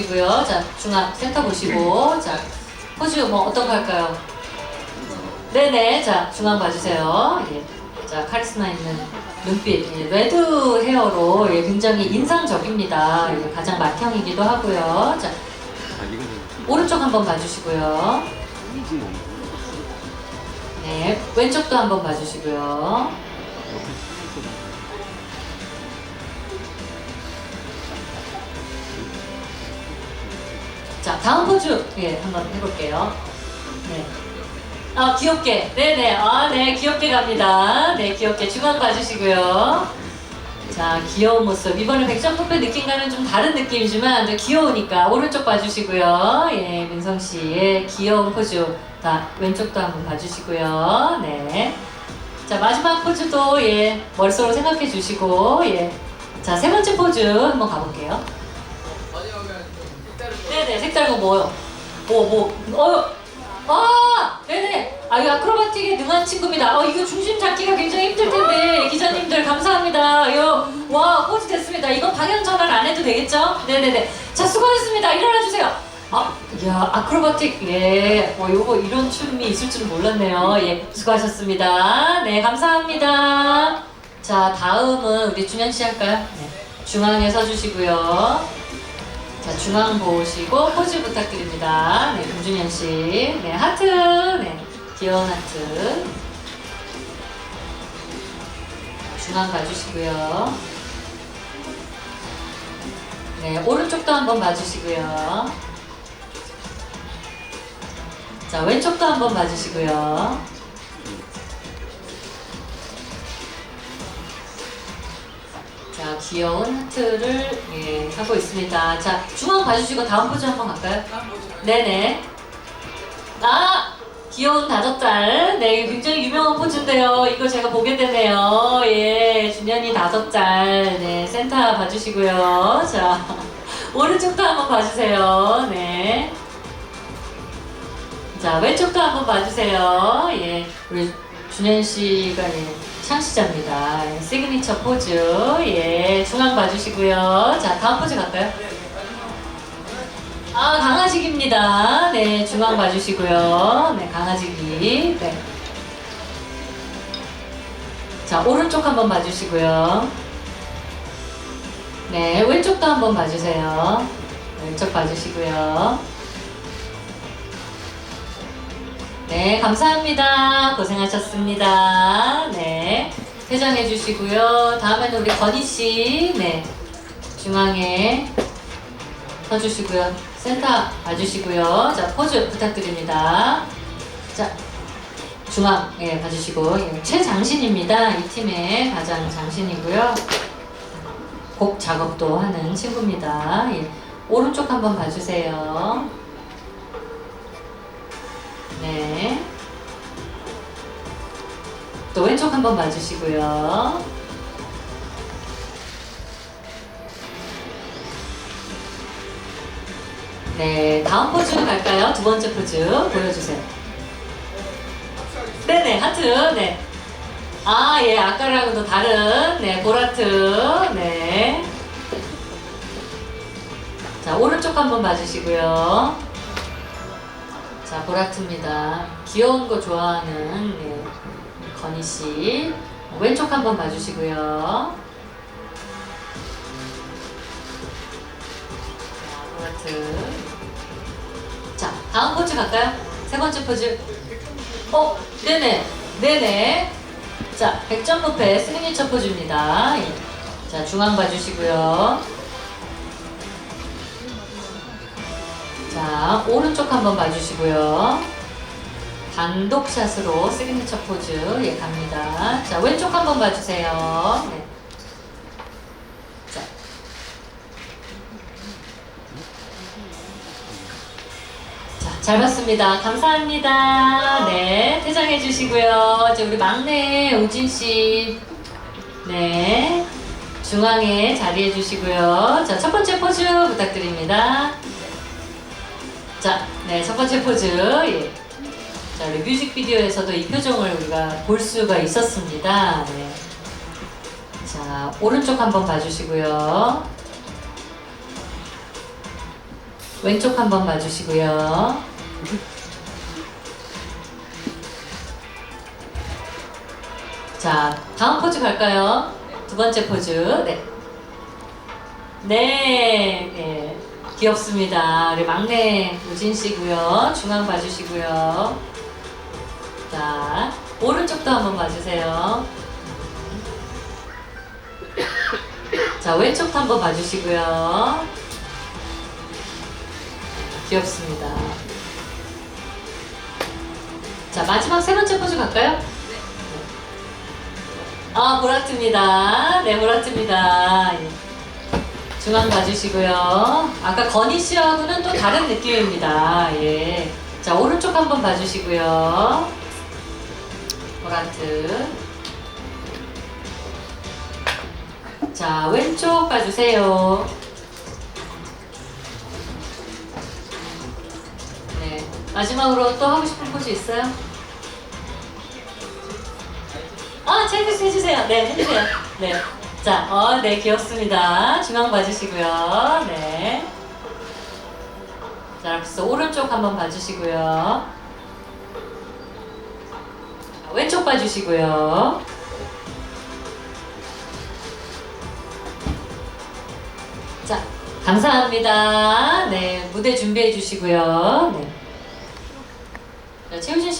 봐주시고요. 자, 중앙 센터 보시고. 자, 포즈 뭐 어떤 거 할까요? 네네. 자, 중앙 봐주세요. 예. 자, 카리스마 있는 눈빛. 예, 레드 헤어로 예, 굉장히 인상적입니다. 예, 가장 맏형이기도 하고요. 자, 오른쪽 한번 봐주시고요. 네, 왼쪽도 한번 봐주시고요. 다음 포즈 예, 한번 해볼게요. 네. 아, 귀엽게. 네네. 아, 네, 귀엽게 갑니다. 네, 귀엽게 중앙 봐주시고요. 자, 귀여운 모습. 이번에 백점 뽑의 느낌과는 좀 다른 느낌이지만 또 귀여우니까 오른쪽 봐주시고요. 예, 민성 씨의 귀여운 포즈. 자, 왼쪽도 한번 봐주시고요. 네. 자, 마지막 포즈도 예, 머릿속으로 생각해 주시고, 예. 자, 세 번째 포즈 한번 가볼게요. 색다른 거 뭐요? 뭐, 뭐, 어, 아, 네네. 아, 이거 아크로바틱에 능한 친구입니다. 어, 이거 중심 잡기가 굉장히 힘들 텐데, 기자님들 감사합니다. 이거, 와, 포즈 됐습니다. 이거 방향 전환 안 해도 되겠죠? 네네네. 자, 수고하셨습니다. 일어나 주세요. 아, 이야, 아크로바틱, 예. 어, 요거 이런 춤이 있을 줄 몰랐네요. 예, 수고하셨습니다. 네, 감사합니다. 자, 다음은 우리 준현 씨 할까요? 네. 중앙에 서주시고요. 자, 중앙 보시고 포즈 부탁드립니다. 네, 김준현 씨. 네, 하트. 네, 귀여운 하트. 중앙 봐주시고요. 네, 오른쪽도 한번 봐주시고요. 자, 왼쪽도 한번 봐주시고요. 귀여운 하트를 예, 하고 있습니다. 자, 중앙 봐주시고 다음 포즈 한번 갈까요? 네네. 아! 귀여운 다섯 짤. 네, 굉장히 유명한 포즈인데요. 이거 제가 보게 되네요. 예, 준현이 다섯 짤. 네, 센터 봐주시고요. 자, 오른쪽도 한번 봐주세요. 네. 자, 왼쪽도 한번 봐주세요. 예, 우리 준현 씨가 예, 창시자입니다. 예, 시그니처 포즈. 예, 중앙 봐주시고요. 자, 다음 포즈 갈까요? 아, 강아지기입니다. 네, 중앙 봐주시고요. 네, 강아지기. 네. 자, 오른쪽 한번 봐주시고요. 네, 왼쪽도 한번 봐주세요. 왼쪽 봐주시고요. 네, 감사합니다. 고생하셨습니다. 네, 퇴장해 주시고요. 다음에는 우리 건희 씨, 네, 중앙에 서주시고요. 센터 봐주시고요. 자, 포즈 부탁드립니다. 자, 중앙, 예, 봐주시고. 예, 최장신입니다. 이 팀의 가장 장신이고요. 곡 작업도 하는 친구입니다. 예, 오른쪽 한번 봐주세요. 네. 또 왼쪽 한번 봐주시고요. 네, 다음 포즈 갈까요? 두 번째 포즈 보여주세요. 네네, 하트, 네. 아, 예, 아까랑은 또 다른, 네, 보라트, 네. 자, 오른쪽 한번 봐주시고요. 자, 보라트입니다. 귀여운 거 좋아하는, 네, 건희 씨. 왼쪽 한번 봐주시고요. 자, 다음 포즈 갈까요? 세 번째 포즈. 어, 네네, 네네. 자, 100점 부페 시그니처 포즈입니다. 예. 자, 중앙 봐주시고요. 자, 오른쪽 한번 봐주시고요. 단독샷으로 시그니처 포즈 예, 갑니다. 자, 왼쪽 한번 봐주세요. 네. 자. 자, 잘 봤습니다. 감사합니다. 네, 퇴장해 주시고요. 이제 우리 막내 우진 씨. 네. 중앙에 자리해 주시고요. 자, 첫 번째 포즈 부탁드립니다. 자, 네, 첫 번째 포즈. 예. 자, 우리 뮤직비디오에서도 이 표정을 우리가 볼 수가 있었습니다. 네. 자, 오른쪽 한번 봐주시고요. 왼쪽 한번 봐주시고요. 자, 다음 포즈 갈까요? 두 번째 포즈. 네. 네, 네. 귀엽습니다. 우리 막내 우진 씨고요. 중앙 봐주시고요. 자, 오른쪽도 한번 봐주세요. 자, 왼쪽도 한번 봐주시고요. 귀엽습니다. 자, 마지막 세 번째 포즈 갈까요? 아, 보라트입니다. 네, 보라트입니다. 예. 중앙 봐주시고요. 아까 건희 씨하고는 또 다른 느낌입니다. 예. 자, 오른쪽 한번 봐주시고요. 보라트. 자, 왼쪽 봐주세요. 네. 마지막으로 또 하고 싶은 포즈 있어요? 아, 체크스 해주세요. 네, 해주세요. 네. 자, 어, 네, 귀엽습니다. 중앙 봐주시고요. 네. 자, 그래서 오른쪽 한번 봐주시고요. 자, 왼쪽 봐주시고요. 자, 감사합니다. 네, 무대 준비해 주시고요. 네. 자, 최우진 씨